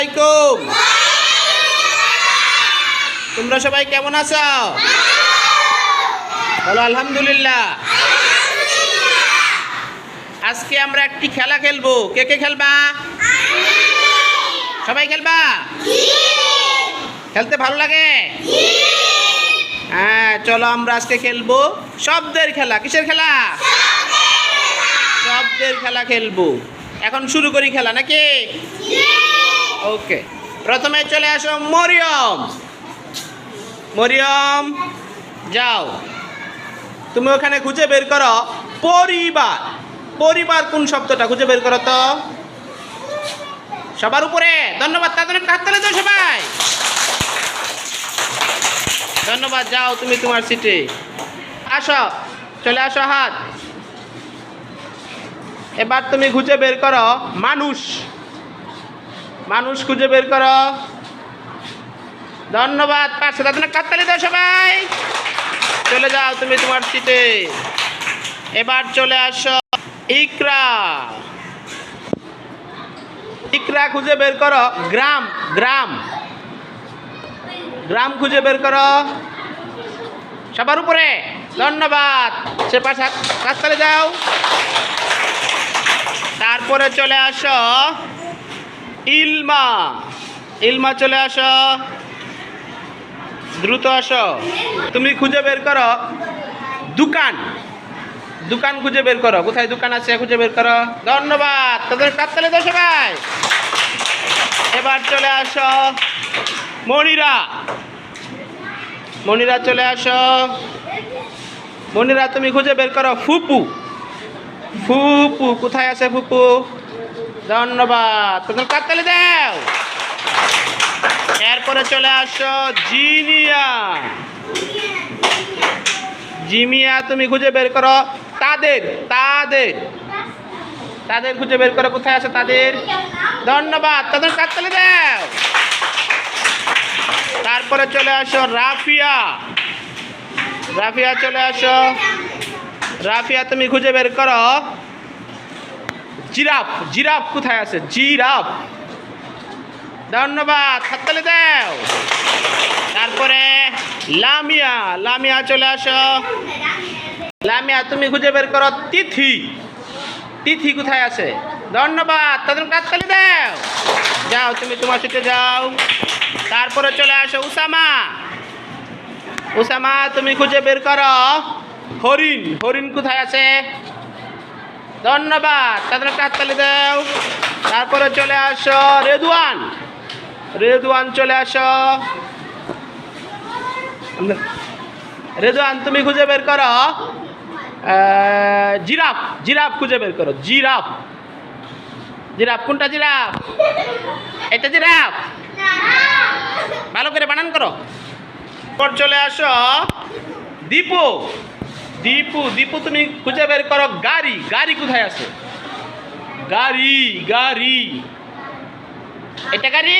আলাইকুম। তোমরা সবাই কেমন আছো? বলো, আলহামদুলিল্লাহ। আজকে আমরা একটি খেলা খেলব। কে কে খেলবা? সবাই খেলবা? খেলতে ভালো লাগে? হ্যাঁ চলো আমরা আজকে খেলব শব্দের খেলা। কিসের খেলা? শব্দের খেলা। খেলব। এখন শুরু করি খেলা, নাকি? ওকে, প্রথমে চলে আসো মরিয়ম। মরিয়ম, যাও। তুমি ওখানে খুঁজে বের করো পরিবার। পরিবার কোন শব্দটা? খুঁজে বের করো তো। সবার উপরে। ধন্যবাদ, তাদের একটু হাত তালে দাও সবাই। ধন্যবাদ, যাও তুমি তোমার সিটে। আসো, চলে আসো হাত। এবার তুমি খুঁজে বের করো মানুষ। মানুষ খুঁজে বের করো। ধন্যবাদ পাঁচশো তাদের কাতালি দাও সবাই। চলে যাও তুমি তোমার সিটে এবার চলে আসো, ইকরা। ইকরা খুঁজে বের করো, গ্রাম গ্রাম। গ্রাম খুঁজে বের করো। সবার উপরে, ধন্যবাদ। সে পাশে কাজতালে যাও। তারপরে চলে আসো ইলমা। ইলমা চলে আসো। দ্রুত আসো। তুমি খুঁজে বের করো। দোকান। দোকান খুঁজে বের করো। কোথায় দোকান আছে খুঁজে বের করো। ধন্যবাদ। তাদের কাজতালে দাও সবাই এবার চলে আসো। মনিরা। মনিরা চলে আসো। মনিরা, তুমি খুঁজে বের করো। ফুপু। ফুপু, কোথায় আছে ফুপু? ধন্যবাদ। তোদের কাতালে দাও? এরপরে চলে আসো জিনিয়া জিমিয়া, তুমি খুঁজে বের করো। তাদের তাদের। তাদের খুঁজে বের করো, কোথায় আছে তাদের? ধন্যবাদ। তাদের কাতালে দাও। তারপরে চলে আসো, রাফিয়া। রাফিয়া, চলে আসো। রাফিয়া, তুমি খুঁজে বের করো। জিরাফ জিরাফ কোথায় আছে? জিরাফ। ধন্যবাদ হাততালি দাও। তারপরে লামিয়া লামিয়া চলে আসো। লামিয়া, তুমি খুঁজে বের করো তিথি। তিথি কোথায় আছে? ধন্যবাদ, তাদের কাজতালি দাও। যাও, তুমি তোমার সাথে যাও। তারপরে চলে আসো উসামা। উসামা, তুমি খুঁজে বের করো। হরিণ হরিণ কোথায় আছে? ধন্যবাদ। তাদের হাততালি দেও। তারপরে চলে আসো রেদুয়ান। রেদুয়ান চলে আসো। রেদুয়ান, তুমি খুঁজে বের করো। জিরাফ জিরাফ খুঁজে বের করো। জিরাফ। জিরাফ, কোনটা জিরাফ? এটা জিরাফ। ভালো করে বানান করো। চলে আসো দীপু। দীপু দীপু তুমি খুঁজে বের করো, গাড়ি গাড়ি কোথায় আছে? গাড়ি গাড়ি। এটা গাড়ি?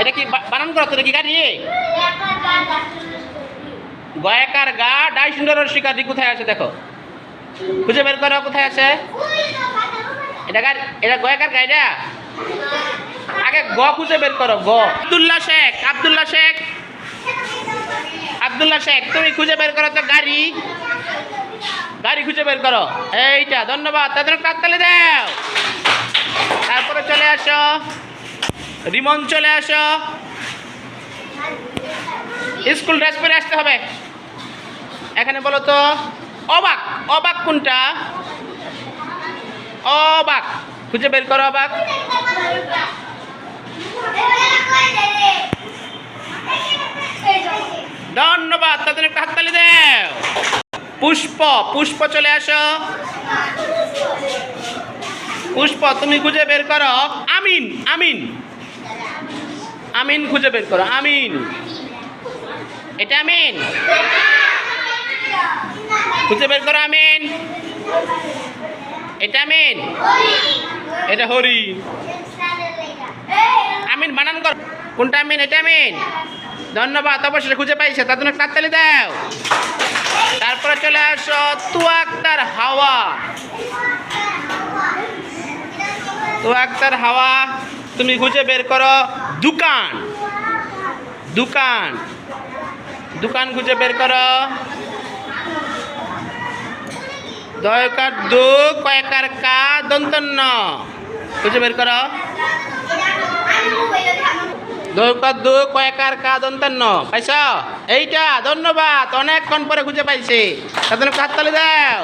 এটা কি বানান করো তো, এটা কি গাড়ি? গয়াকার গা ডাই সুন্দরের শিকারি কোথায় আছে দেখো। খুঁজে বের করো, কোথায় আছে? এটা গাড়ি, এটা গয়াকার গাড়িটা আগে গ খুঁজে বের করো, গ। আব্দুল্লাহ শেখ আব্দুল্লাহ শেখ। আব্দুল্লাহ শেখ, তুমি খুঁজে বের করো তো গাড়ি। গাড়ি খুঁজে বের করো। এইটা, ধন্যবাদ। তাদের কাকতালি দাও। তারপরে চলে আসো। রিমন চলে আসো। স্কুল ড্রেস পরে আসতে হবে। এখানে বলো তো, অবাক অবাক কোনটা? অবাক। খুঁজে বের করো অবাক ধন্যবাদ তাদের একটা হাততালি দেও পুষ্প চলে আসো। পুষ্প, তুমি খুঁজে বের করো। আমিন আমিন। আমিন খুঁজে বের করো, আমিন। এটা আমিন। খুঁজে বের করো, আমিন। এটা আমিন। এটা হরিণ আমিন, বানান কর। কোনটা আমিন, এটা আমিন। ধন্যবাদ অবশ্যই খুঁজে পাইছে, তার জন্য হাততালি দাও। তারপরে চলে আসো, তুয়াক্তার হাওয়া। তুয়াক্তার হাওয়া, তুমি খুঁজে বের করো, দোকান। দোকান। দোকান খুঁজে বের করো। দয়কার দু কয়কার কা, দন্তন্য। খুঁজে বের করো। দু কয়কার এইটা ধন্যবাদ অনেকক্ষণ পরে খুঁজে পাইছি। তাদের হাততালি দাও।